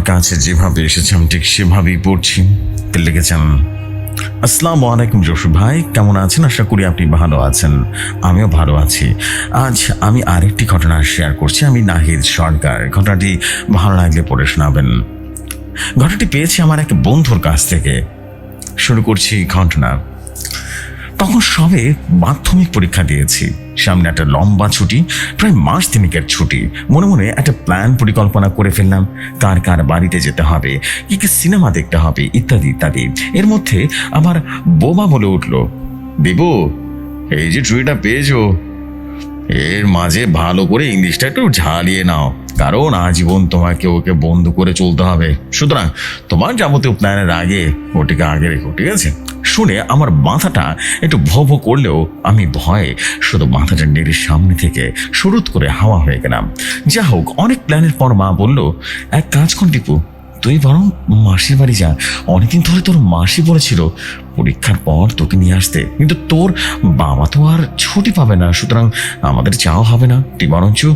আমার কাছে যেভাবে এসেছে, আমি ঠিক সেভাবেই পড়ছি। লিখেছেন আসসালামু আলাইকুম জসু ভাই, কেমন আছেন? আশা করি আপনি ভালো আছেন। আমিও ভালো আছি। আজ আমি আরেকটি ঘটনা শেয়ার করছি, আমি নাহিদ সরকার। ঘটনাটি ভালো লাগলে পড়ে শোনাবেন। ঘটনাটি পেয়েছি আমার এক বন্ধুর কাছ থেকে। শুরু করছি ঘটনা। তখন সবে মাধ্যমিক পরীক্ষা দিয়েছি। সামনে একটা লম্বা ছুটি, প্রায় মাস তিনিকের ছুটি। মনে মনে একটা প্ল্যান পরিকল্পনা করে ফেললাম, কার কার বাড়িতে যেতে হবে, কি কি সিনেমা দেখতে হবে, ইত্যাদি ইত্যাদি। এর মধ্যে আমার বোমা বলে উঠল দেবু এই যে ছুটিটা পেয়েছ, এর মাঝে ভালো করে ইংলিশটা একটু ঝালিয়ে নাও। কারণ আজীবন তোমাকে ওকে বন্ধ করে চলতে হবে। সুতরাং তোমার যাবতীয় প্ল্যানের আগে ওটিকে আগে রেখো, ঠিক আছে? শুনে আমার মাথাটা একটু ভব করলেও আমি ভয়ে শুধু মাথাটা নেড়ে সামনে থেকে শুরুত করে হাওয়া হয়ে গেলাম। যা হোক অনেক প্ল্যানের পর মা বলল, এক কাজ কোন টিপু তুই বরং মাসির বাড়ি যা। অনেকদিন ধরে তোর মাসি বলেছিল পরীক্ষার পর তোকে নিয়ে আসতে। কিন্তু তোর বাবা তো আর ছুটি পাবে না, সুতরাং আমাদের যাওয়া হবে না। তুই বরঞ্চ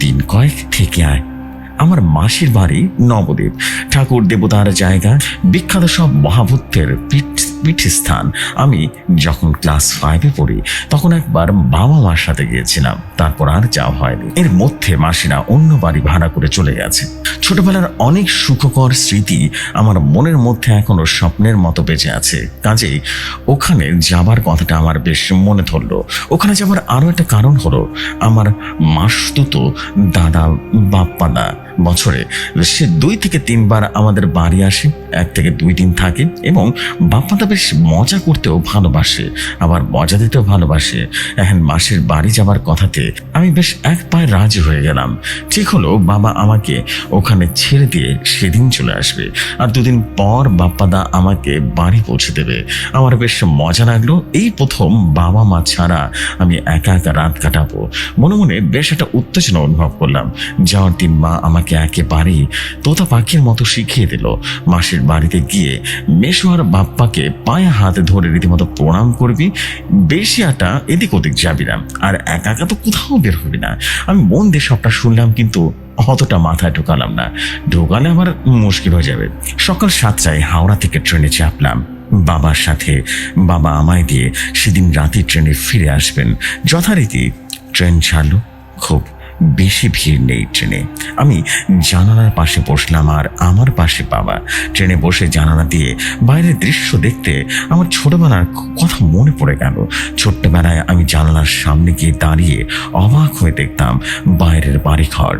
দিন কয়েক থেকে আয়। আমার মাসির বাড়ি নবদ্বীপ। ঠাকুর দেবতার জায়গা, বিখ্যাত সব মহাভূতের পীঠ, পীঠস্থান। আমি যখন ক্লাস ফাইভে পড়ি, তখন একবার বাবা মার সাথে গিয়েছিলাম। তারপর আর যাওয়া হয়নি। এর মধ্যে মাসিরা অন্য বাড়ি ভাড়া করে চলে গেছে। ছোটবেলার অনেক সুখকর স্মৃতি আমার মনের মধ্যে এখনও স্বপ্নের মতো বেঁচে আছে। কাজেই ওখানে যাবার কথাটা আমার বেশ মনে ধরলো। ওখানে যাবার আরও একটা কারণ হলো, আমার মাসতুতো দাদা বাপ্পাদা বছরে। সে দুই থেকে তিনবার আমাদের বাড়ি আসে, এক থেকে দুই দিন থাকে এবং বাপ্পাদা বেশ মজা করতেও ভালোবাসে, আবার মজা দিতেও ভালোবাসে। এখন মাসের বাড়ি যাবার কথাতে আমি বেশ এক পায়ে রাজি হয়ে গেলাম। ঠিক হলো বাবা আমাকে ওখানে ছেড়ে দিয়ে সেদিন চলে আসবে। আর দুদিন পর বাপ্পাদা আমাকে বাড়ি পৌঁছে দেবে। আমার বেশ মজা লাগল, এই প্রথম বাবা মা ছাড়া আমি একা একা রাত কাটাবো। মনে মনে বেশ একটা উত্তেজনা অনুভব করলাম। যাওয়ার দিন মা আমাকে একেবারেই তোতা পাখির মতো শিখিয়ে দিল। মাসির বাড়িতে গিয়ে মেশো আর বাপ্পাকে পায়ে হাতে ধরে রীতিমতো প্রণাম করবি বেশি একটা এদিক ওদিক যাবি না। আর একা একা তো কোথাও বের হবি না। আমি মন দিয়ে সবটা শুনলাম কিন্তু অতটা মাথায় ঢোকালাম না। ঢোকালে আমার মুশকিল হয়ে যাবে। সকাল সাতটায় হাওড়া থেকে ট্রেনে চাপলাম। বাবার সাথে বাবা আমায় দিয়ে সেদিন রাতে ট্রেনে ফিরে আসবেন। যথারীতি ট্রেন ছাড়লো। খুব বেশি ভিড় নেই ট্রেনে। আমি জানালার পাশে বসলাম আর আমার পাশে বাবা। ট্রেনে বসে জানালা দিয়ে বাইরের দৃশ্য দেখতে আমার ছোটবেলার কথা মনে পড়ে গেল। ছোট্টবেলায় আমি জানালার সামনে গিয়ে দাঁড়িয়ে অবাক হয়ে দেখতাম বাইরের বাড়িঘর।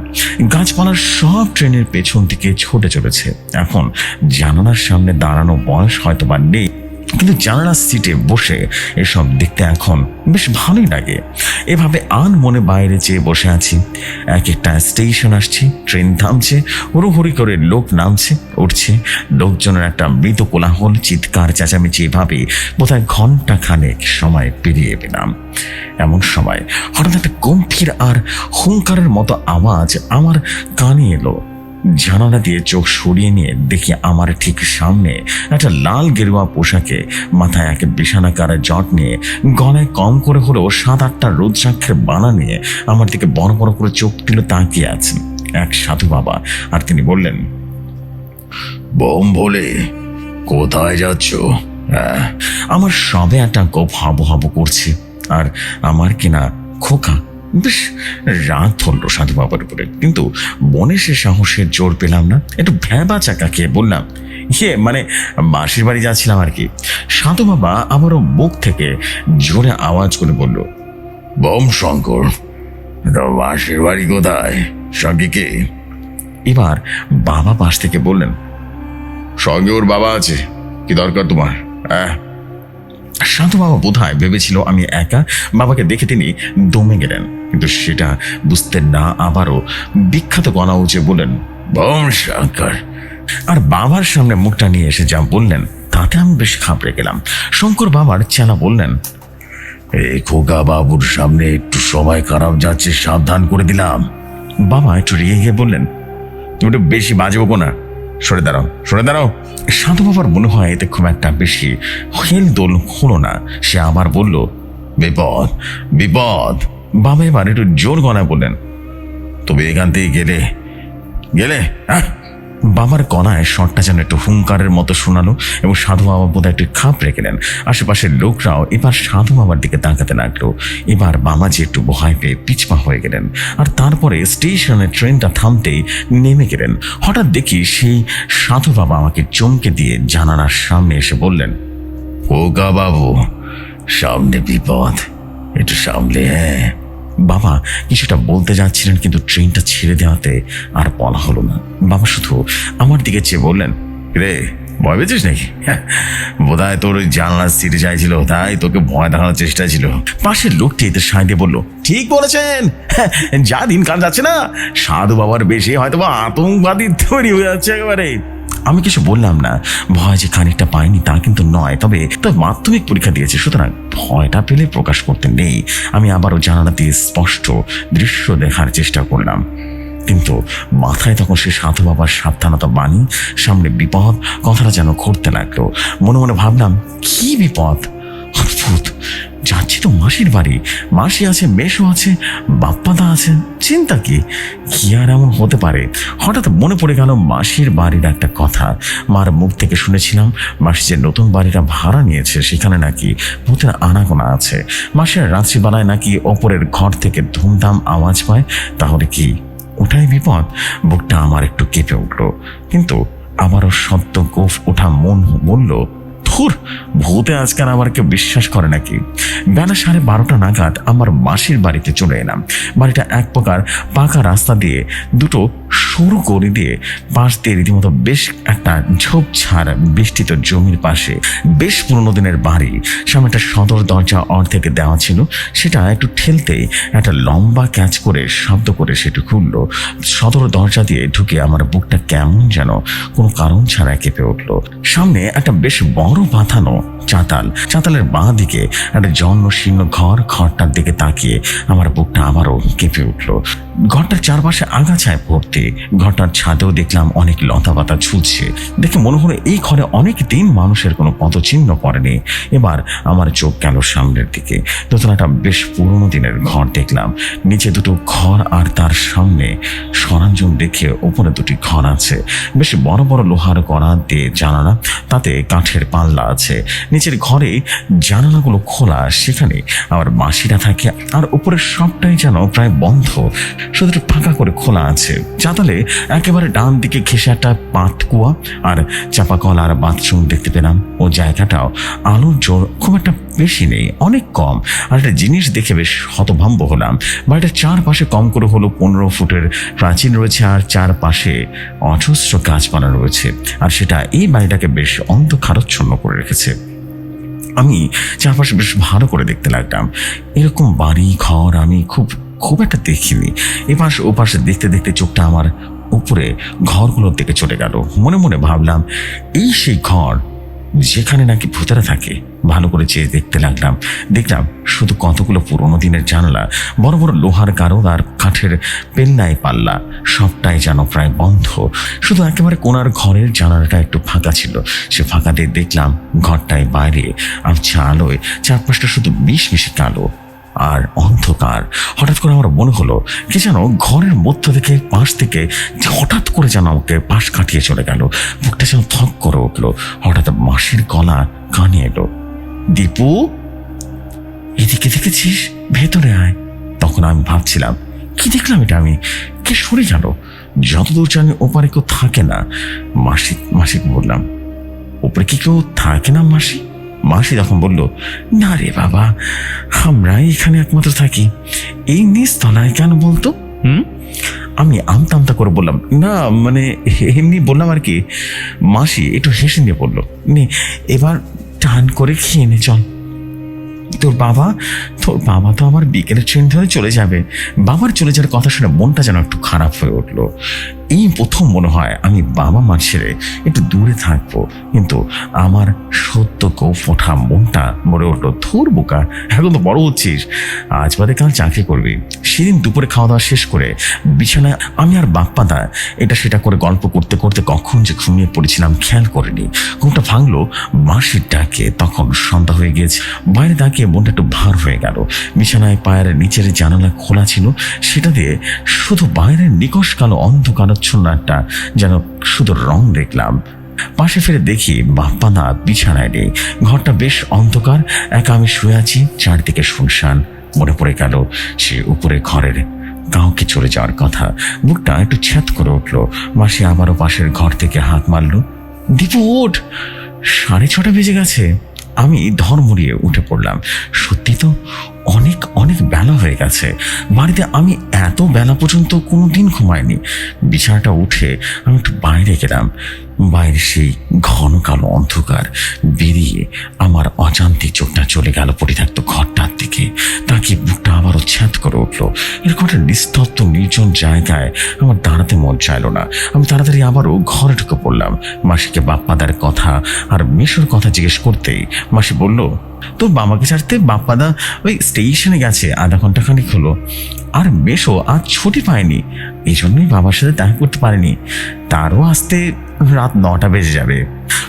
গাছপালার সব ট্রেনের পেছন দিকে ছুটে চলেছে। এখন জানালার সামনে দাঁড়ানো বয়স হয়তো বা নেই। কিন্তু জানালার সিটে বসে এসব দেখতে এখন বেশ ভালোই লাগে। এভাবে আন মনে বাইরে চেয়ে বসে আছি। এক একটা স্টেশন আসছে ট্রেন থামছে, হুড়োহুড়ি করে লোক নামছে, উঠছে। লোকজনের একটা মৃত কোলাহল, চিৎকার, চেঁচামেচি এভাবে বোধহয় ঘণ্টা খানেক সময় পেরিয়ে পেলাম। এমন সময় হঠাৎ একটা গম্ভীর আর হুঙ্কারের মতো আওয়াজ আমার কানে এলো। জানালা দিয়ে চোখ সরিয়ে নিয়ে দেখি আমার ঠিক সামনে একটা লাল গেরুয়া পোশাকে মাথায় এক বিছানাকার জট নিয়ে গলায় কম করে হলেও সাত আটটা রুদ্রাক্ষের বানা নিয়ে আমার দিকে বড় বড় করে চোখ তুলে তাকিয়ে আছেন এক সাধু বাবা। আর তিনি বললেন বোম বলে কোথায় যাচ্ছ? আমার সবে একটা গোপ হাবু হাবু করছে আর আমার কিনা খোকা বেশ রাগ ধরল সাধু বাবার উপরে। কিন্তু মনে সে সাহসের জোর পেলাম না। একটু ভ্যাবা চাকা খেয়ে বললাম ইয়ে মানে মাসির বাড়ি যাচ্ছিলাম আর কি। সাধু বাবা আবারও মুখ থেকে জোরে আওয়াজ করে বলল, বম শঙ্কর মাসির বাড়ি কোথায়? সঙ্গে কে? এবার বাবা পাশ থেকে বললেন, সঙ্গে ওর বাবা আছে। কি দরকার তোমার? হ্যাঁ শান্ত বাবা বোধ হয় ভেবেছিল আমি একা বাবাকে দেখে তিনি দমে গেলেন। কিন্তু সেটা বুঝতে না আবারও বিখ্যাত গলা উঁচে বললেন, বম শঙ্কর। আর বাবার সামনে মুখটা নিয়ে এসে যা বললেন, তাতে আমি বেশ খাবড়ে গেলাম। শঙ্কর বাবার চেনা বললেন, এই খোকা বাবুর সামনে একটু সময় খারাপ যাচ্ছে সাবধান করে দিলাম। বাবা একটু রেগে গিয়ে বললেন, তুমি একটু বেশি বাজবো না। সরে দাঁড়াও সরে দাঁড়াও। সাধু বাবার মনে হয় এতে খুব একটা বেশি হেল দোল হলো না। সে আবার বলল, বিপদ বিপদ। বাবা এবার একটু জোর গলায় বললেন, তবে এখান থেকে গেলে গেলে হ্যাঁ? বাবার গলায় শটটা যেন একটু হুঙ্কারের মতো শোনালো এবং সাধু বাবা বোধহয় একটু খাপ রেখেলেন আশেপাশের লোকরাও এবার সাধু বাবার দিকে তাকাতে লাগল। এবার বাবাজি একটু ভয় পেয়ে পিছপা হয়ে গেলেন। আর তারপরে স্টেশনে ট্রেনটা থামতেই নেমে গেলেন। হঠাৎ দেখি সেই সাধু বাবা আমাকে চমকে দিয়ে জানালার সামনে এসে বললেন ও গা বাবু, সামনে বিপদ। একটু সামলে হ্যাঁ? বাবা কিছুটা বলতে যাচ্ছিলেন কিন্তু ট্রেনটা ছেড়ে দেওয়াতে আর বলা হলো না। বাবা শুধু আমার দিকে চেয়ে বললেন রে ভয় পেয়েছিস নাকি? হ্যাঁ, বোধহয় তোর ওই জানলার সিটে চাইছিল তাই তোকে ভয় দেখানোর চেষ্টা ছিল। পাশের লোকটি এদের সাই দিয়ে বলল ঠিক বলেছেন হ্যাঁ, যা দিনকাল যাচ্ছে না সাধু বাবার বেশি হয়তো বা আতঙ্কবাদী তৈরি হয়ে যাচ্ছে একেবারে। আমি কিছু বললাম না। ভয় যে খানিকটা পাইনি তা কিন্তু নয়, তবে তবে মাধ্যমিক পরীক্ষা দিয়েছে, সুতরাং ভয়টা পেলে প্রকাশ করতে নেই। আমি আবারও জানালা দিয়ে স্পষ্ট দৃশ্য দেখার চেষ্টা করলাম। কিন্তু মাথায় তখন সে সাধু বাবার সাবধানতা বাণী, সামনে বিপদ, কথাটা যেন ঘটতে লাগল। মনে মনে ভাবলাম, কি বিপদ? অদ্ভুত যাচ্ছি তো মাসির বাড়ি। মাসি আছে মেশো আছে, বাপ্পাদা আছে, চিন্তা কি? কি আর এমন হতে পারে? হঠাৎ মনে পড়ে গেল মাসির বাড়ির একটা কথা। মার মুখ থেকে শুনেছিলাম, মাসি যে নতুন বাড়িটা ভাড়া নিয়েছে, সেখানে নাকি ভূতের আনাগোনা আছে। মাসের রাত্রিবেলায় নাকি ওপরের ঘর থেকে ধুমধাম আওয়াজ পায়, তাহলে কি ওটাই বিপদ? বুকটা আমার একটু কেঁপে উঠল। কিন্তু আবারও সদ্য গোফ ওঠা মন বলল ধুর ভূতে আজকাল আমার কেউ বিশ্বাস করে নাকি? বেলা সাড়ে বারোটা নাগাদ আমার মাসির বাড়িতে চলে এলাম। বাড়িটা এক প্রকার পাকা রাস্তা দিয়ে দুটো সরু করে দিয়ে পাশ দিয়ে রীতিমতো বেশ একটা ঝোপঝাড় বেষ্টিত জমির পাশে বেশ পুরোনো দিনের বাড়ি। সামনে একটা সদর দরজা অর্ধেক দেওয়া ছিল। সেটা একটু ঠেলতেই একটা লম্বা ক্যাচ করে শব্দ করে সেটা খুললো। সদর দরজা দিয়ে ঢুকে আমার বুকটা কেমন যেন কোনো কারণ ছাড়া কেঁপে উঠল। সামনে একটা বেশ বড় বাঁধানো চাতাল। চাতালের বাঁ দিকে একটা জন্ম শীর্ণ ঘর, ঘরটার দিকে তাকিয়ে আমার বুকটা আবারও কেঁপে উঠল। ঘরটার চারপাশে আগাছায় ভর্তি ঘরটার ছাদেও দেখলাম অনেক লতা পাতা ঝুলছে। দেখে মনে হলো এই ঘরে অনেক দিন মানুষের কোনো পদচিহ্ন পড়েনি। এবার আমার চোখ গেল সামনের দিকে। দোতলাটা বেশ পুরনো দিনের ঘর দেখলাম। নিচে দুটো ঘর আর তার সামনে সরঞ্জাম দেখে উপরে দুটি ঘর আছে। বেশ বড় বড় লোহার করা দিয়ে জানালা, তাতে কাঠের পাল্লা আছে। নিচের ঘরে জানালাগুলো খোলা, সেখানে আমার বাঁশিরা থাকে আর উপরের সবটাই যেন প্রায় বন্ধ। শুধু ফাঁকা করে খোলা আছে। চাতালে একেবারে ডান দিকে ঘেসে একটা পাত কুয়া আর চাপা কল আর বাথরুম দেখতে পেলাম। ও জায়গাটাও আলোর জোর খুব একটা বেশি নেই, অনেক কম। আর একটা জিনিস দেখে বেশ হতভম্ব হলাম। বাড়িটার চারপাশে কম করে হলো পনেরো ফুটের প্রাচীন রয়েছে আর চারপাশে অজস্র গাছপালা রয়েছে। আর সেটা এই বাড়িটাকে বেশ অন্ধকারচ্ছন্ন করে রেখেছে। আমি চারপাশে বেশ ভালো করে দেখতে লাগলাম। এরকম বাড়ি, ঘর আমি খুব খুব একটা দেখিনি। এপাশ ওপাশে দেখতে দেখতে চোখটা আমার উপরে, ঘরগুলোর দিকে চলে গেল। মনে মনে ভাবলাম, এই সেই ঘর যেখানে নাকি ভূতেরা থাকে? ভালো করে চেয়ে দেখতে লাগলাম। দেখলাম শুধু কতগুলো পুরোনো দিনের জানলা, বড় বড় লোহার গারদ আর কাঠের পেল্লায় পাল্লা, সবটাই যেন প্রায় বন্ধ। শুধু একেবারে কোনার ঘরের জানালাটা একটু ফাঁকা ছিল। সে ফাঁকা দিয়ে দেখলাম ঘরটায় বাইরে আবছা আলোয় চারপাশটা শুধু বিষ মিশে কালো। আর অন্ধকার। হঠাৎ করে আমার মনে হলো, কি যেন ঘরের মধ্য থেকে, পাশ থেকে হঠাৎ করে যেন আমাকে পাশ কাটিয়ে চলে গেল। বুকটা যেন থক করে উঠল। হঠাৎ মাসির গলা কানে এলো। দীপু, এদিকে দেখেছিস? ভেতরে আয়। তখন আমি ভাবছিলাম, কি দেখলাম এটা আমি? কে সরে গেল? যতদূর জানি ওপারে কেউ থাকে না। মাসি মাসিক বললাম, ওপরে কি কেউ থাকে না মাসি? মাসি তখন বলল না রে বাবা আমরা এখানে একমাত্র থাকি। এই নিচ তলায় কেন বলতো? হুম? আমি আমতা আমতা করে বললাম না মানে এমনি বললাম আর কি। মাসি একটু হেসে নিয়ে বলল নে এবার টান করে খেয়ে নে চল। তোর বাবা? তোর বাবা তো আমার বিকেলের ট্রেন ধরে চলে যাবে। বাবার চলে যাওয়ার কথা শুনে মনটা যেন একটু খারাপ হয়ে উঠল। এই প্রথম মনে হয় আমি বাবা মা ছেড়ে একটু দূরে থাকব। কিন্তু আমার সত্য কৌ ফোটা মনটা মরে উঠল থুর বোকা, এখন তো বড় হচ্ছিস। আজ বাদে কাল চাকরি করবি। সেদিন দুপুরে খাওয়া দাওয়া শেষ করে বিছানায় আমি আর বাপ্পাদা এটা সেটা করে গল্প করতে করতে কখন যে ঘুমিয়ে পড়েছিলাম খেয়াল করিনি। ঘুমটা ভাঙলো, মাসির ডাকে তখন সন্ধ্যা হয়ে গিয়েছে, বাইরে তাকিয়ে মনটা একটু ভার হয়ে গেল। বিছানায় পায়ের নিচের জানালা খোলা ছিল, সেটা দিয়ে শুধু বাইরের নিকশ কালো অন্ধকার মেঘাচ্ছন্ন একটা যেন শুধু রং দেখলাম। পাশে ফিরে দেখি বাপ্পাদা বিছানায় নেই। ঘরটা বেশ অন্ধকার, একা আমি শুয়ে আছি, চারদিকে শুনশান, মনে পড়ে গেল সে উপরে ঘরের কাউকে চলে যাওয়ার কথা। বুকটা একটু ছ্যাত করে উঠল, মাসি আবারও পাশের ঘর থেকে হাত মারলো, দীপু ওঠ সাড়ে ছটা বেজে গেছে, আমি ধর মুড়িয়ে উঠে পড়লাম। সত্যি তো অনেক অনেক বেলা হয়ে গেছে। বাড়িতে আমি এত বেলা পর্যন্ত কোনো দিন ঘুমাইনি। বিছানাটা উঠে আমি একটু বাইরে গেলাম। বাইরে সেই ঘন কালো অন্ধকার বেরিয়ে আমার অজান্তে চোখটা চলে গেল পরিত্যক্ত ঘরটার ছ্যাঁত করে উঠল। এরকম একটা নিস্তব্ধ, নির্জন জায়গায় আমার দাঁড়াতে মন চাইলো না। আমি তাড়াতাড়ি আবারও ঘরে ঢুকে পড়লাম। মাসিকে বাপ্পাদার কথা আর মেশোর কথা জিজ্ঞেস করতেই মাসি বলল, তোর বাবাকে ছাড়তে বাপ্পাদা ওই স্টেশনে গেছে, আধা ঘণ্টা খানিক হলো। আর মেশো আজ ছুটি পায়নি। এই জন্যই বাবার সাথে দেখা করতে পারেনি। তারও আসতে রাত নটা বেজে যাবে।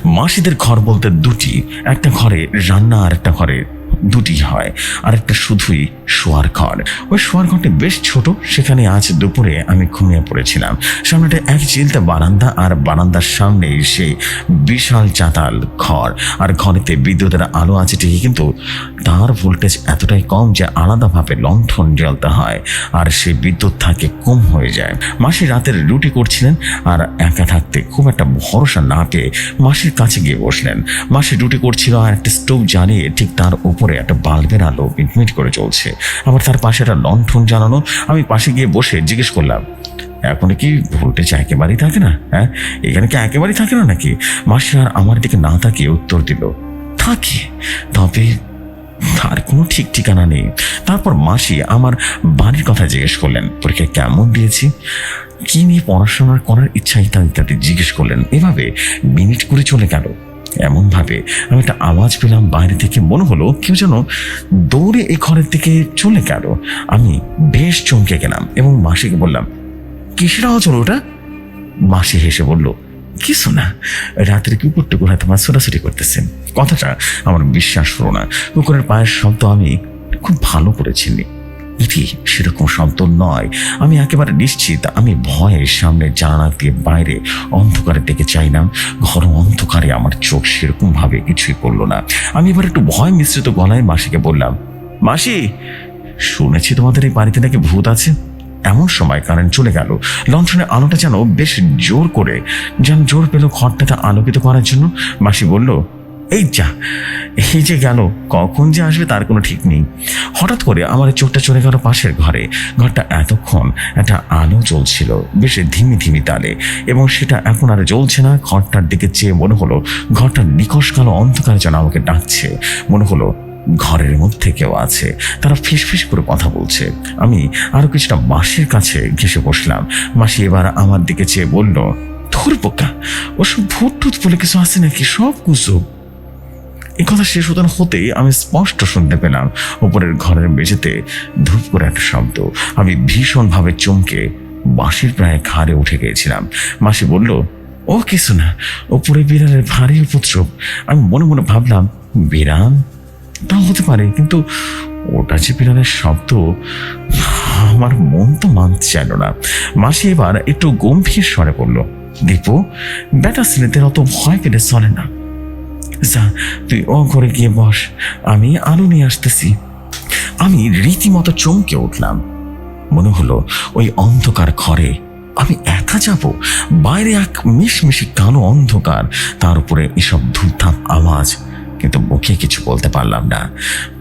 মাসিদের ঘর বলতে দুটি, একটা ঘরে রান্না আর একটা ঘরে দুটি হয় আর একটা শুধুই শোয়ার ঘর। ওই শোয়ার ঘরটি বেশ ছোট, সেখানে আজ দুপুরে আমি ঘুমিয়ে পড়েছিলাম। সামনেটা এক চিলতে বারান্দা আর বারান্দার সামনেই সেই বিশাল চাতাল ঘর। আর ঘরেতে বিদ্যুতের আলো আছে ঠিকই, কিন্তু তার ভোল্টেজ এতটাই কম যে আলাদাভাবে লণ্ঠন জ্বলতে হয় আর সেই বিদ্যুৎ থাকে কম হয়ে যায়। মাসি রাতের রুটি করছিলেন আর একা থাকতে খুব একটা ভরসা না পেয়ে মাসির কাছে গিয়ে বসলেন। মাসি রুটি করছিল আর একটা স্টোভ জ্বালিয়ে ঠিক তার উপরে একটা বাল্বের আলো মিটমিট করে চলছে। আবার তার পাশে একটা লণ্ঠন জ্বালানো। আমি পাশে গিয়ে বসে জিজ্ঞেস করলাম, এখন কি ভোল্টেজ একেবারেই থাকে না? হ্যাঁ? এখানে কি একেবারেই থাকে না নাকি? মাসি আর আমার দিকে না তাকিয়ে উত্তর দিল, থাকে। তবে তার কোনো ঠিক ঠিকানা নেই। তারপর মাসি আমার বাড়ির কথা জিজ্ঞেস করলেন পরীক্ষা কেমন দিয়েছি? কি নিয়ে পড়াশোনা করার ইচ্ছা ইত্যাদি ইত্যাদি? জিজ্ঞেস করলেন, এভাবে মিনিট করে চলে গেল। এমনভাবে আমি একটা আওয়াজ পেলাম বাইরে থেকে। মনে হলো কেউ যেন দৌড়ে এই ঘরের দিকে চলে গেল। আমি বেশ চমকে গেলাম এবং মাসিকে বললাম, কিসের আওয়াজ হলো ওটা? মাসি হেসে বলল, কিছু না, রাত্রে কুকুর টুকুর হয়তো আমার ছোটাছুটি করতেছেন? কথাটা আমার বিশ্বাস হলো না। কুকুরের পায়ের শব্দ আমি খুব ভালো করে চিনি। এটি সেরকম শব্দ নয়। আমি একেবারে নিশ্চিত, আমি ভয়ে সামনে জানালা দিয়ে বাইরে অন্ধকারের দিকে চাইলাম। ঘর অন্ধকারে আমার চোখ সেরকম ভাবে কিছুই পড়ল না। আমি এবার একটু ভয় মিশ্রিত গলায় মাসিকে বললাম, মাসি, শুনেছি তোমাদের এই বাড়িতে নাকি ভূত আছে? এমন সময় কারেন্ট চলে গেল। লণ্ঠনের আলোটা যেন বেশ জোর করে, যেন জোর পেল ঘরটাতে আলোকিত করার জন্য। মাসি বলল এই যা, এই যে গেল, কখন যে আসবে তার কোনো ঠিক নেই। হঠাৎ করে আমার চোখটা চলে গেল পাশের ঘরে। ঘরটা এতক্ষণ একটা আলো জ্বলছিল, বেশ ধিমি ধিমি তালে, এবং সেটা এখন আর জ্বলছে না। ঘরটার দিকে চেয়ে মনে হলো, ঘরটার নিকশ কালো অন্ধকার যেন আমাকে ডাকছে। মনে হলো, ঘরের মধ্যে কেউ আছে। তারা ফিসফিস করে কথা বলছে। আমি আরও কিছুটা মাসির কাছে ঘেসে বসলাম। মাসি এবার আমার দিকে চেয়ে বলল, ধর বোকা ওসব ভূত টুত বলে কিছু আছে নাকি? সব কুসুম। কথা শেষ হতে না হতেই আমি স্পষ্ট শুনতে পেলাম উপরের ঘরের মেঝেতে ধূপ করে একটা শব্দ। আমি ভীষণভাবে চমকে বাঁশির প্রায় ঘাড়ে উঠে গিয়েছিলাম। মাসি বলল, ও কিছু না, উপরে বিড়ালের ভারী উপদ্রব। আমি মনে মনে ভাবলাম, বিড়াল? তা হতে পারে, কিন্তু ওটা যে বিড়ালের শব্দ, আমার মন তো মানতে চাইল না। মাসি এবার একটু গম্ভীর স্বরে বলল, দীপু বেটা ছেলেদের অত ভয় পেলে চলে না। যা, তুই ও ঘরে গিয়ে বস। আমি আলো নিয়ে আসতেছি। আমি রীতিমতো চমকে উঠলাম। মনে হলো ওই অন্ধকার ঘরে আমি একা যাব। বাইরে এক মিশমিশি কালো অন্ধকার, তার উপরে এসব ধূপধাপ আওয়াজ। কিন্তু মুখে কিছু বলতে পারলাম না।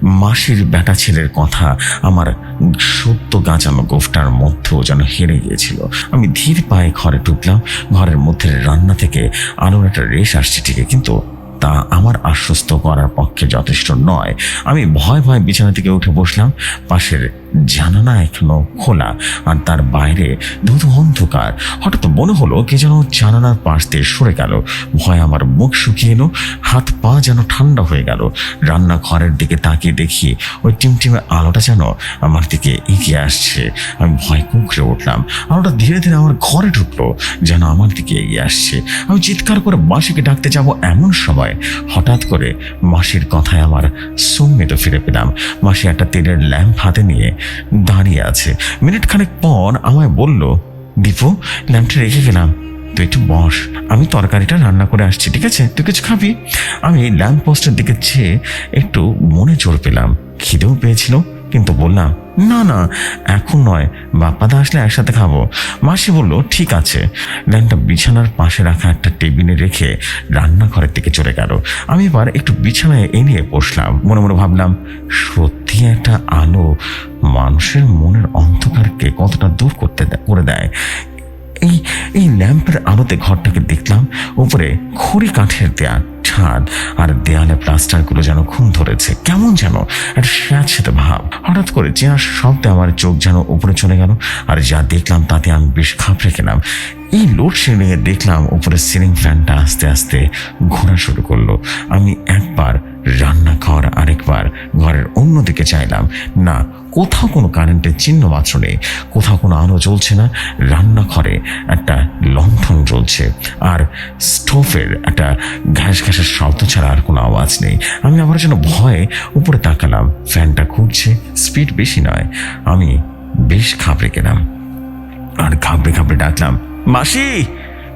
মাসির বেটা ছেলের কথা আমার সত্য গাঁচানো গোফটার মধ্যেও যেন হেরে গিয়েছিল। আমি ধীর পায়ে ঘরে ঢুকলাম। ঘরের মধ্যে রান্না থেকে আলোর একটা রেশ আসছে ঠিকই, কিন্তু তা আমার আশ্বস্ত করার পক্ষে যথেষ্ট নয়। আমি ভয় ভয় বিছানা থেকে উঠে বসলাম, পাশের জানালা এখনও খোলা আর তার বাইরে ধুধু অন্ধকার। হঠাৎ মনে হলো কে যেন জানালার পাশ দিয়ে সরে গেল। ভয় আমার মুখ শুকিয়ে এলো, হাত পা যেন ঠান্ডা হয়ে গেল। রান্নাঘরের দিকে তাকিয়ে দেখি ওই টিমটিমে আলোটা যেন আমার দিকে এগিয়ে আসছে। আমি ভয় কুঁকড়ে উঠলাম। আলোটা ধীরে ধীরে আমার ঘরে ঢুকলো, যেন আমার দিকে এগিয়ে আসছে। আমি চিৎকার করে মাসিকে ডাকতে যাব এমন সময়, হঠাৎ করে মাসির কথায় আমার সম্মিত ফিরে পেলাম। মাসি একটা তেলের ল্যাম্প হাতে নিয়ে দাঁড়িয়ে আছে। মিনিট খানেক পর আমায় বলল, দীপু ল্যাম্পটা রেখে গেলাম তুই একটু বস। আমি তরকারিটা রান্না করে আসছি, ঠিক আছে? তুই কিছু খাবি? আমি ল্যাম্প পোস্টের দিকে চেয়ে একটু মনে জোর পেলাম। খিদেও পেয়েছিল, কিন্তু বললাম না না, এখন নয়। বাপ্পাদা আসলে একসাথে খাব। মাসি বলল, ঠিক আছে। ল্যাম্পটা বিছানার পাশে রাখা একটা টেবিলে রেখে রান্নাঘরের দিকে চলে গেল। আমি এবার একটু বিছানায় এনিয়ে বসলাম। মনে মনে ভাবলাম, সত্যি একটা আলো মানুষের মনের অন্ধকারকে কতটা দূর করতে করে দেয়। এই এই ল্যাম্পের আলোতে ঘরটাকে দেখলাম, উপরে খড়ি কাঠের দেয়াল। ছাদ আর দেয়ালে প্লাস্টারগুলো যেন খুন ধরেছে। কেমন যেন একটা স্যাঁতস্যাঁতে ভাব। হঠাৎ করে চেনার শব্দে আমার চোখ যেন উপরে চলে গেল আর যা দেখলাম তাতে আমি বেশ ঘাবড়ে গেলাম। এই লোডশেডিংয়ে দেখলাম উপরে সিলিং ফ্যানটা আস্তে আস্তে ঘোরা শুরু করল। আমি একবার রান্নাঘর আরেকবার ঘরের অন্যদিকে চাইলাম। না কোথাও কোনো কারেন্টের চিহ্ন মাত্র নেই। কোথাও কোনো আলো জ্বলছে না। রান্নাঘরে একটা লণ্ঠন জ্বলছে। আর স্টোভের একটা ঘ্যাস ঘাসের শব্দ ছাড়া আর কোনো আওয়াজ নেই। আমি আবার যেন ভয়ে উপরে তাকালাম। ফ্যানটা ঘুরছে স্পিড বেশি নয়। আমি বেশ ঘাবড়ে গেলাম। আর ঘাবড়ে ঘাবড়ে ডাকলাম, মাসি!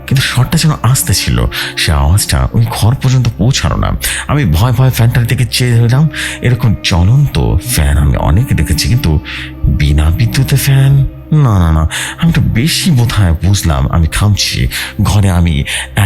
কিন্তু শটটা যেন আসতে ছিল, সে আওয়াজটা ওই ঘর পর্যন্ত পৌঁছানো না। আমি ভয় ভয় ফ্যানটার দিকে চেয়ে রইলাম। এরকম চলন্ত ফ্যান আমি অনেক দেখেছি, কিন্তু বিনা বিদ্যুতে ফ্যান? না না না, আমি তো বেশি বোধহয় বুঝলাম, আমি খামছি ঘরে আমি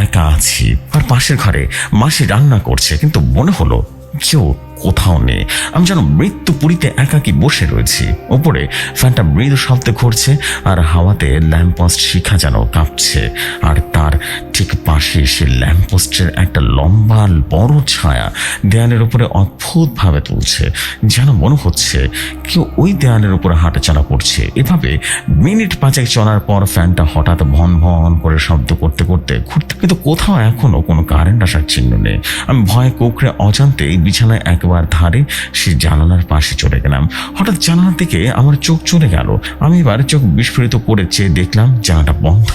একা আছি। আর পাশের ঘরে মাসি রান্না করছে, কিন্তু মনে হলো কেউ কোথাও নেই। আমি যেন মৃত্যু পুরীতে একাকি বসে রয়েছি। ওপরে ফ্যানটা মৃদু শব্দে ঘুরছে আর হাওয়াতে ল্যাম্পপোস্ট শিখা যেন কাঁপছে। আর তার ঠিক পাশে সে ল্যাম্পপোস্টের একটা লম্বা বড় ছায়া দেয়ালের উপরে অদ্ভুতভাবে তুলছে। যেন মনে হচ্ছে কেউ ওই দেয়ালের উপরে হাঁটাচলা করছে। এভাবে মিনিট পাঁচেক চলার পর ফ্যানটা হঠাৎ ভন ভন করে শব্দ করতে করতে ঘুরতে কিন্তু কোথাও এখনও কোনো কারেন্ট আসার চিহ্ন নেই। আমি ভয়ে কোকড়ে অজান্তেই বিছানায় একবার ধারে সে জানালার পাশে চলে গেলাম। হঠাৎ জানালার দিকে আমার চোখ চলে গেল। আমি এবার চোখ বিস্ফোরিত করে চেয়ে দেখলাম জানালাটা বন্ধ।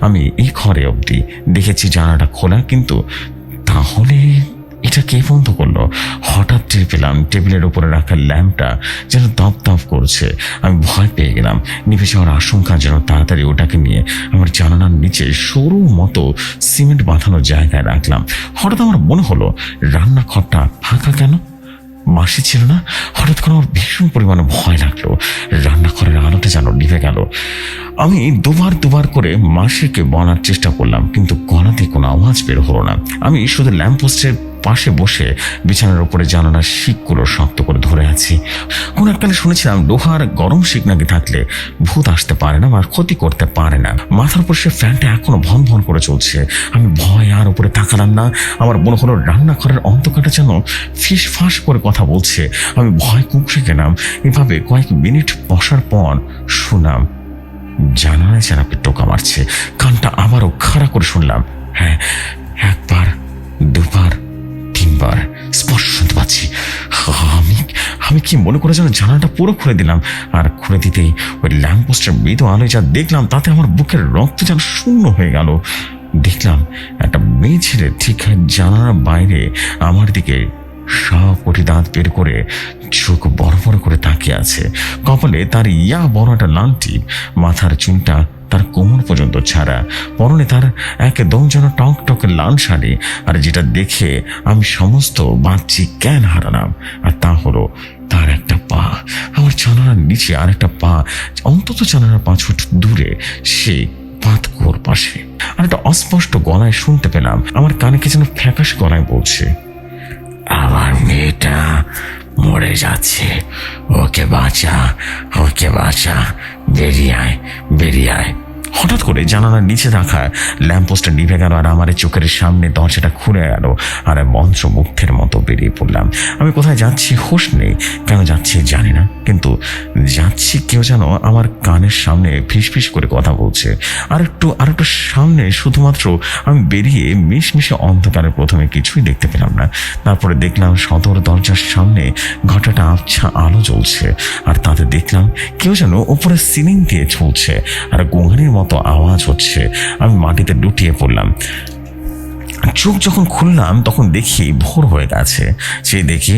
আমি এই ঘরে অবধি দেখেছি জানালাটা খোলা, কিন্তু তাহলে এটা কে বন্ধ করল? হঠাৎ টের পেলাম টেবিলের উপরে রাখা ল্যাম্পটা যেন দপ দপ করছে। আমি ভয় পেয়ে গেলাম। নিভে যাওয়ার আশঙ্কা যেন তাড়াতাড়ি ওটাকে নিয়ে আমার জানালার নিচে সরু মতো সিমেন্ট বাঁধানো জায়গায় রাখলাম। হঠাৎ আমার মনে হলো, রান্নাঘরটা ফাঁকা কেন? মাসি ছিল না, হঠাৎ করে আমার ভীষণ পরিমাণে ভয় লাগল। রান্নাঘরের আলোটা যেন নিভে গেল। আমি দুবার দুবার করে মাসিকে বলার চেষ্টা করলাম, কিন্তু গলাতে কোনো আওয়াজ বের হলো না। আমি শুধু ল্যাম্পপোস্টের পাশে বসে বিছানার উপরে জানালার শিকগুলো শক্ত করে ধরে আছি কোন এককালে শুনেছিলাম লোহার গরম নাকি থাকলে ভূত আসতে পারে না বা ক্ষতি করতে পারে না। মাথার উপর সে ফ্যানটা এখনও ভন ভন করে চলছে। আমি ভয় আর উপরে তাকালাম না। আমার মনে হলো রান্নাঘরের অন্ধকারটা যেন ফিস ফাঁস করে কথা বলছে। আমি ভয় কুকড়ে গেলাম। এভাবে কয়েক মিনিট বসার পর শুনলাম, জানালায় আপনি টোকা মারছে। কানটা আবারও খাড়া করে শুনলাম হ্যাঁ একবার, দুবার, তিনবার। আমি কি মনে করে যেন জানালাটা পুরো খুলে দিলাম? আর খুলে দিতেই ওই ল্যাম্পপোস্টের মৃদু আলোয় যা দেখলাম, তাতে আমার বুকের রক্ত যেন শূন্য হয়ে গেল। দেখলাম একটা মেয়ে ছেলে ঠিক জানালার বাইরে আমার দিকে সপটি দাঁত বের করে চোখ বড় বড় করে তাকিয়ে আছে। কপালে তার ইয়া বড় একটা লাংটি মাথার চুলটা তার কোমর পর্যন্ত ছাড়া। পরনে তার একদম যেন টক টকে লাল শাড়ি আর যেটা দেখে আমি সমস্ত বাহ্যিক জ্ঞান হারালাম? আর তা হলো তার একটা পা, আমার জানালার নিচে আর একটা পা, অন্তত জানালার পাঁচ ফুট দূরে সে পাতকুয়োর পাশে। আর একটা অস্পষ্ট গলায় শুনতে পেলাম, আমার কানে কে যেন ফ্যাকাশ গলায় বলছে, আমার মেয়েটা মরে যাচ্ছে, ওকে বাঁচা ওকে বাঁচা, বেরিয়ে আয় বেরিয়ে আয়। হঠাৎ করে জানালার নিচে রাখা ল্যাম্পোস্টটা নিভে গেল আর আমার চোখের সামনে দরজাটা খুলে গেল আর মন্ত্র মুগ্ধের মতো বেরিয়ে পড়লাম। আমি কোথায় যাচ্ছি হোশ নেই। কেন যাচ্ছি জানি না। কিন্তু যাচ্ছি কেউ যেন আমার কানের সামনে ফিস করে কথা বলছে। আর একটু আর একটু সামনে শুধুমাত্র আমি বেরিয়ে মিশমিশে অন্ধকারে প্রথমে কিছুই দেখতে পেলাম না। তারপরে দেখলাম সদর দরজার সামনে ঘটাটা আবছা আলো জ্বলছে। আর তাতে দেখলাম কেউ যেন উপরে সিলিং দিয়ে চলছে আর গোঙানির মতো আওয়াজ হচ্ছে। আমি মাটিতে লুটিয়ে পড়লাম। চোখ যখন খুললাম, তখন দেখি ভোর হয়ে গেছে। সেই দেখি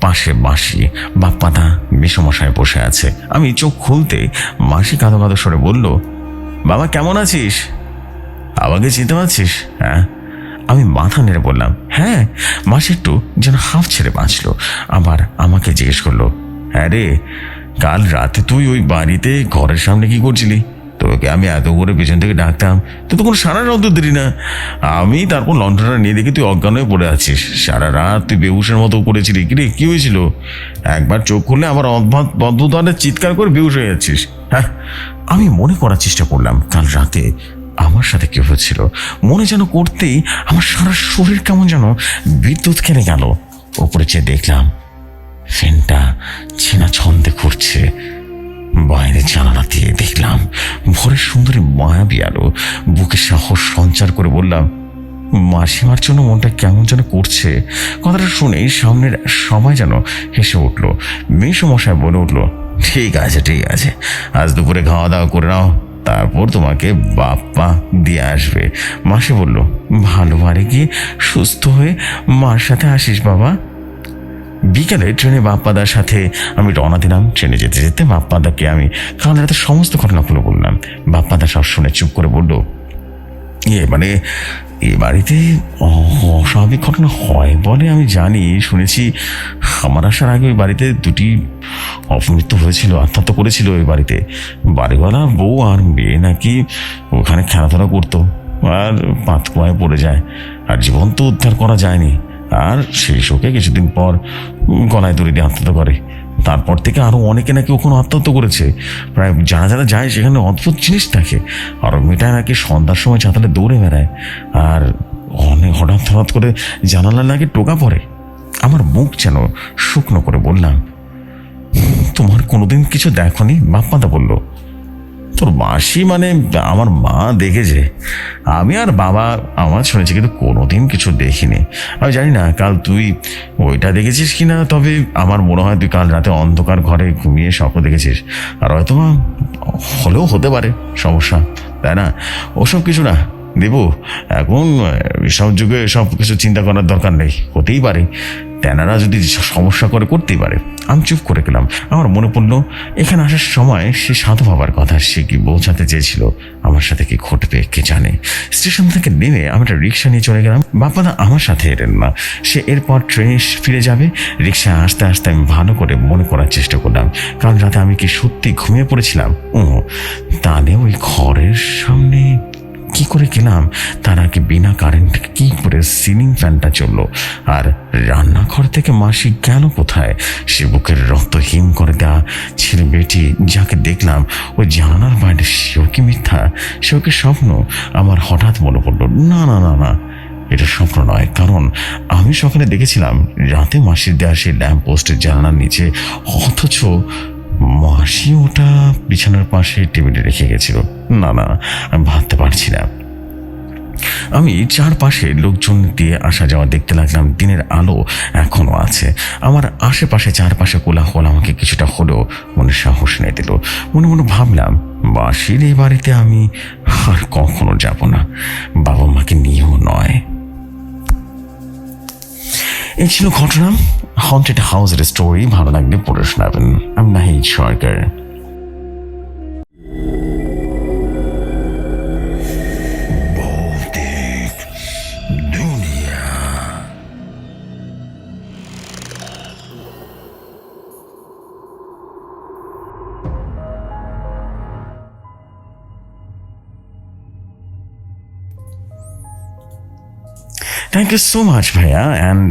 পাশে মাসি বাপ্পাদা মেসমশায় বসে আছে। আমি চোখ খুলতে মাসি কাঁদো কাঁদো সরে বলল, বাবা, কেমন আছিস? আমাকে চিনতে পারছিস? হ্যাঁ। আমি মাথা নেড়ে বললাম হ্যাঁ। মাসি একটু যেন হাফ ছেড়ে বাঁচলো। আবার আমাকে জিজ্ঞেস করল হ্যাঁ রে, কাল রাতে তুই ওই বাড়িতে ঘরের সামনে কি করছিলি? তোকে আমি এত করে পেছন থেকে ডাকতাম তুই তো কোনো সারা রাত দিলি না। আমি তারপর লন্ডনটা নিয়ে দেখি তুই অজ্ঞান হয়ে পড়ে আছিস। সারা রাত তুই বেহুশের মতো করেছিলি কি রে কি হয়েছিল? একবার চোখ খুললে আমার অদ্ভুত অদ্ভুত চিৎকার করে বেহুশ হয়ে যাচ্ছিস। হ্যাঁ আমি মনে করার চেষ্টা করলাম, কাল রাতে আমার সাথে কি হয়েছিল? মনে যেন করতেই আমার সারা শরীর কেমন যেন বিদ্যুৎ কেনে গেল। ওপরে চেয়ে দেখলাম, ফ্যানটা চেনা ছন্দে ঘুরছে। বাইরে জানালা দিয়ে দেখলাম, ভোরের সুন্দরী মায়াবী আলো বুকে সাহস সঞ্চার করে বললাম, মাসিমার জন্য মনটা কেমন যেন করছে। কথাটা শুনেই সামনের সবাই যেন হেসে উঠল। মেশো মশাই বলে উঠল, ঠিক আছে ঠিক আছে, আজ দুপুরে খাওয়া দাওয়া করে নাও, তারপর তোমাকে বাপ্পা দিয়ে আসবে। মাসে বলল, ভালো বাড়ি গিয়ে সুস্থ হয়ে মার সাথে আসিস বাবা? বিকেলে ট্রেনে বাপ্পাদার সাথে আমি রওনা দিলাম। ট্রেনে যেতে যেতে বাপ্পাদাকে আমি কাল রাতে সমস্ত ঘটনাগুলো বললাম। বাপ্পাদা সব শুনে চুপ করে বলল ইয়ে মানে এ বাড়িতে অস্বাভাবিক ঘটনা হয় বলে আমি জানি, শুনেছি। আমার আসার আগে ওই বাড়িতে দুটি অপমৃত্যু হয়েছিল, আত্মহত্যা করেছিল ওই বাড়িতে। বাড়িওয়ালা বউ আর মেয়ে নাকি ওখানে খেলাধুলা করতো, আর পাতকুয়ায় পড়ে যায়। আর জীবন তো উদ্ধার করা যায়নি। আর সেই শোকে কিছুদিন পর গলায় দড়ি দিয়ে আত্মহত্যা করে। তারপর থেকে আরও অনেকে নাকি ওখানে আত্মহত্যা করেছে। প্রায় যারা যারা যায় সেখানে অদ্ভুত জিনিস থাকে আর মেয়েটা নাকি সন্ধ্যার সময় চাতালে দৌড়ে বেড়ায়। আর অনেক হঠাৎ হঠাৎ করে জানালা নাকি টোকা পড়ে। আমার মুখ যেন শুকনো করে বললাম, তোমার কোনোদিন কিছু দেখনি? বাপ্পাদা বলল তোর মাসি মানে আমার মা দেখেছে। আমি আর বাবা আমার শুনেছি, কিন্তু কোনোদিন কিছু দেখিনি। আমি জানি না, কাল তুই ওইটা দেখেছিস কি না তবে আমার মনে হয় তুই কাল রাতে অন্ধকার ঘরে ঘুমিয়ে স্বপ্ন দেখেছিস। আর হয়তো হলেও হতে পারে, সমস্যা। তাই না? ওসব কিছু না। দেবু এখন সব যুগে সব কিছু চিন্তা করার দরকার নেই, হতেই পারে। তেনারা যদি সমস্যা করে করতেই পারে। আমি চুপ করে গেলাম। আমার মনে পড়ল, এখানে আসার সময় সে সাধু বাবার কথা সে কি বোঝাতে চেয়েছিল, আমার সাথে কি ঘটবে, কে জানে। স্টেশন থেকে নেমে আমি একটা রিক্সা নিয়ে চলে গেলাম। বাপাদা আমার সাথে এলেন না। সে এরপর ট্রেনে ফিরে যাবে। রিক্সা আসতে আসতে আমি ভালো করে মনে করার চেষ্টা করলাম। কারণ রাতে আমি কি সত্যি ঘুমিয়ে পড়েছিলাম? ও তাহলে ওই ঘরের সামনে করে গেলাম, তার আগে বিনা কারেন্ট কি করে সিলিং ফ্যানটা চলল? আর রান্নাঘর থেকে মাসি গেল কোথায়? সে বুকের রক্ত হিম করে দেওয়া ছেলে বেটি যাকে দেখলাম, ওই জানালার বাইরে সেও কি মিথ্যা? সেও কি স্বপ্ন? আমার হঠাৎ মনে পড়ল, না না না না, এটা স্বপ্ন নয়, কারণ আমি সকালে দেখেছিলাম রাতে মাসির দেওয়া সেই ল্যাম্প পোস্টের জানালার নিচে অথচ মাসি ওটা বিছানার পাশে টেবিলে রেখে গেছিল। না না, আমি ভাবতে পারছি না। আমি চারপাশে লোকজন দিয়ে আসা যাওয়া দেখতে লাগলাম, দিনের আলো এখনও আছে। আমার আশেপাশে চারপাশে কোলাহল আমাকে কিছুটা হলেও মনে সাহস নিয়ে দিল। মনে মনে ভাবলাম বাসির এই বাড়িতে আমি আর কখনো যাব না। বাবা মাকে নিয়েও নয়। এই ছিল ঘটনা। হন্টেড হাউসের স্টোরি ভালো লাগলে পড়ে শোনাবেন। আমি Nahid Sarkar thank you so much ভাইয়া অ্যান্ড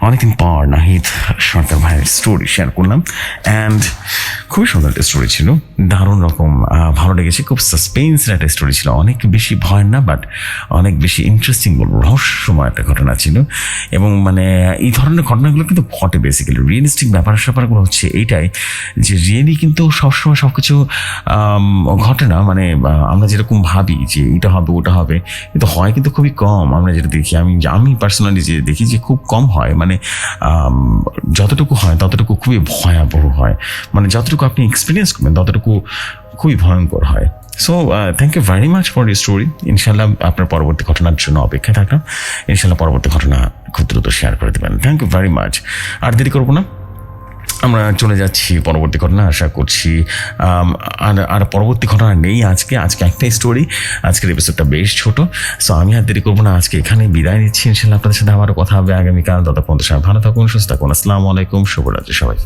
অনেকদিন পর নাহিদ সরকার ভাইয়ের স্টোরি শেয়ার করলাম অ্যান্ড খুবই সুন্দর একটা স্টোরি ছিল। দারুণ রকম ভালো লেগেছে। খুব সাসপেন্সের একটা স্টোরি ছিল। অনেক বেশি ভয় না বাট অনেক বেশি ইন্টারেস্টিং বলব, রহস্যময় একটা ঘটনা ছিল। এবং মানে এই ধরনের ঘটনাগুলো কিন্তু ঘটে বেসিক্যালি রিয়েলিস্টিক ব্যাপার স্যাপারগুলো হচ্ছে এইটাই যে রিয়েলি কিন্তু সবসময় সব কিছু ঘটে না। মানে আমরা যেরকম ভাবি যে, এটা হবে, ওটা হবে, কিন্তু হয় কিন্তু খুবই কম। আমরা যেটা দেখি, আমি আমি পার্সোনালি যে দেখি যে, খুব কম হয়। মানে যতটুকু হয়, ততটুকু খুবই ভয়াবহ হয়। মানে যতটুকু আপনি এক্সপিরিয়েন্স করবেন, ততটুকু খুবই ভয়ঙ্কর হয়। So thank you very much for you story ইনশাল্লাহ আপনার পরবর্তী ঘটনার জন্য অপেক্ষায় থাকলাম। ইনশাল্লাহ পরবর্তী ঘটনা খুব দ্রুত শেয়ার করে দেবেন। থ্যাংক ইউ ভেরি মাচ আর দেরি করব না। আমরা চলে যাচ্ছি পরবর্তী ঘটনা, আশা করছি আর আর পরবর্তী ঘটনা নেই আজকে। আজকে একটাই স্টোরি আজকের এপিসোডটা বেশ ছোট। সো আমি আর দেরি করব না। আজকে এখানে বিদায় নিচ্ছি। ইনশাল্লাহ আপনাদের সাথে আবারও কথা হবে আগামীকাল। ততক্ষণ তো সবাই ভালো থাকুন, সুস্থ থাকুন। আসসালামু আলাইকুম। শুভরাত্রি সবাই